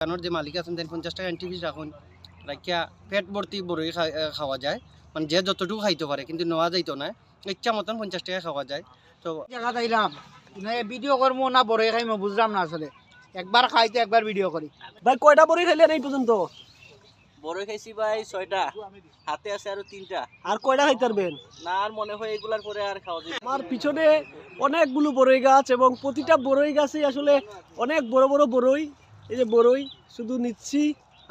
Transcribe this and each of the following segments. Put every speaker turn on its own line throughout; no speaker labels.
দোকানের যে মালিক আছেন তাই পঞ্চাশ টাকা এন্ট্রি ফিস রাখুন রাখিয়া পেট ভর্তি বড়ই খাওয়া যায়। মানে যে যতটুকু খাইতে পারে কিন্তু নেওয়া যাইতো না। ইচ্ছা মতন পঞ্চাশ টাকা খাওয়া যায়। তো
জায়গা যাইলাম। ভিডিও করব না বড় খাইমো বুঝলাম না আসলে একবার খাইতে একবার ভিডিও করি
ভাই কয়টা বড়ি খাইলেন এই পর্যন্ত
বড় খাইছি ভাই ছয়টা। হাতে আছে আরও তিনটা।
আর কয়টা খাইতে পারবেন
না আর মনে হয় এগুলার পরে আর খাওয়া যাবে
আমার পিছনে অনেকগুলো বড়ই গাছ এবং প্রতিটা বড়ই গাছে আসলে অনেক বড় বড় বড়ই এই যে বড়ই শুধু নিচ্ছি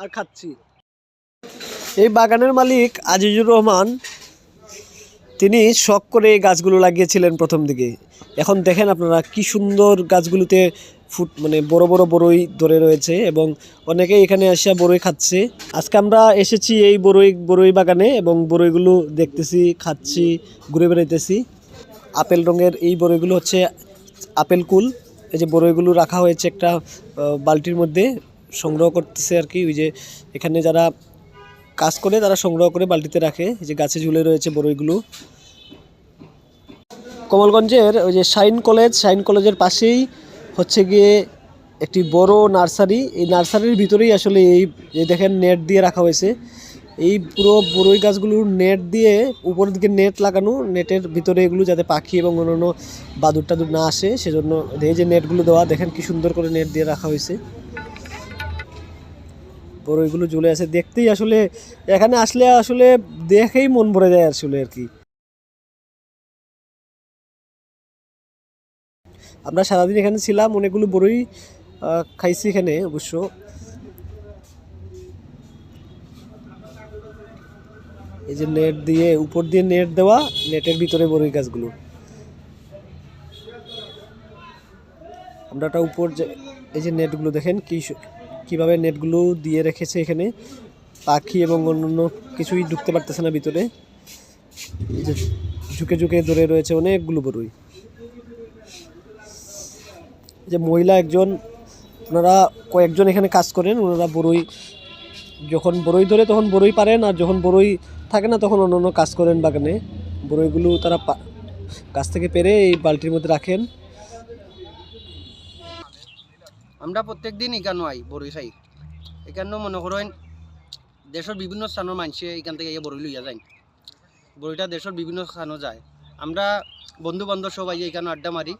আর খাচ্ছি। এই বাগানের মালিক আজিজুর রহমান, তিনি শখ করে এই গাছগুলো লাগিয়েছিলেন প্রথম দিকে। এখন দেখেন আপনারা কি সুন্দর গাছগুলোতে ফুট মানে বড় বড় বড়ই ধরে রয়েছে এবং অনেকেই এখানে এসে বড়ই খাচ্ছে। আজকে আমরা এসেছি এই বড়ই বড়ই বাগানে এবং বড়ইগুলো দেখতেছি, খাচ্ছি, ঘুরে বেড়াইতেছি। আপেল রঙের এই বড়ইগুলো হচ্ছে আপেল কুল। এই যে বড়ইগুলো রাখা হয়েছে একটা বালতির মধ্যে সংগ্রহ করতেছে আর কি। ওই যে এখানে যারা কাজ করে তারা সংগ্রহ করে বালতিতে রাখে। যে গাছে ঝুলে রয়েছে বড়ইগুলো। কমলগঞ্জের ওই যে শাইন কলেজ, শাইন কলেজের পাশেই হচ্ছে গিয়ে একটি বড় নার্সারি। এই নার্সারির ভিতরেই আসলে এই দেখেন, নেট দিয়ে রাখা হয়েছে। এই পুরো বরই গাছগুলোর নেট দিয়ে উপরের দিকে নেট লাগানো নেটের ভিতরে এগুলো যাতে পাখি এবং অন্যান্য বাদুর টাদুর না আসে সেজন্য এই যে নেটগুলো দেওয়া দেখেন কি সুন্দর করে নেট দিয়ে রাখা হয়েছে। বরইগুলো ঝুলে আছে। দেখতেই আসলে এখানে আসলে আসলে দেখেই মন ভরে যায় আসলে আর কি। আমরা সারাদিন এখানে ছিলাম অনেকগুলো আহ, খাইছি এখানে অবশ্য। এই যে নেট দিয়ে, উপর দিয়ে নেট দেওয়া নেটের ভিতরে বড়ই গাছগুলো। আমরা একটা উপর যে, এই যে নেটগুলো দেখেন, কি কীভাবে নেটগুলো দিয়ে রেখেছে এখানে, পাখি এবং অন্যান্য কিছুই ঢুকতে পারতেছে না ভিতরে। যে ঝুঁকে ঝুঁকে ধরে রয়েছে অনেকগুলো বড়ই যে মহিলা একজন, ওনারা কয়েকজন এখানে কাজ করেন, ওনারা বড়ই যখন বড়ই ধরে তখন বড়ই পারেন, আর যখন বড়ই থাকে না তখন অন্য অন্য কাজ করেন বাগানে। বড়ইগুলো তারা গাছ থেকে পেরে এই বালতির মধ্যে রাখেন।
আমরা প্রত্যেক দিন এখানে আই বড়ই খাই। এখানেও মনে করেন, দেশের বিভিন্ন স্থানের মানুষে এখান থেকে বড়ই লইয়া যায়। বড়িটা দেশের বিভিন্ন স্থানও যায়। আমরা বন্ধু বান্ধব সবাই এখানে আড্ডা মারি,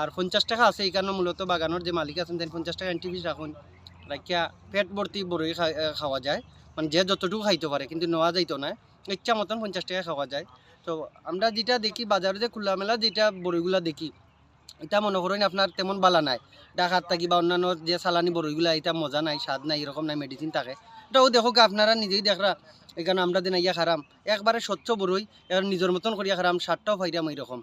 আর পঞ্চাশ টাকা আছে এখানে মূলত বাগানের যে মালিক আছেন তাই পঞ্চাশ টাকা এন্ট্রি ফিস রাখুন। রাখিয়া পেট ভর্তি বড়ই খাওয়া যায়। মানে যে যতটুকু খাইতে পারে, কিন্তু নেওয়া যাইতো না। ইচ্ছা মতন পঞ্চাশ টাকা খাওয়া যায়। তো আমরা যেটা দেখি, বাজারে যে খোলামেলা যেটা বড়িগুলা দেখি, এটা মনে করেন আপনার তেমন বালা নাই। ডাকাত থাকি বা অন্যান্য যে চালানি বড়ইগুলা, এটা মজা নাই, স্বাদ নাই, এরকম নাই মেডিসিন থাকে। এটাও দেখো আপনারা নিজেই দেখরা এখানে আমরা দিন ইয়া খারাম। একবারে স্বচ্ছ বড়ই, এবার নিজের মতন করিয়া খারাম সারটাও ফাইরাম এইরকম।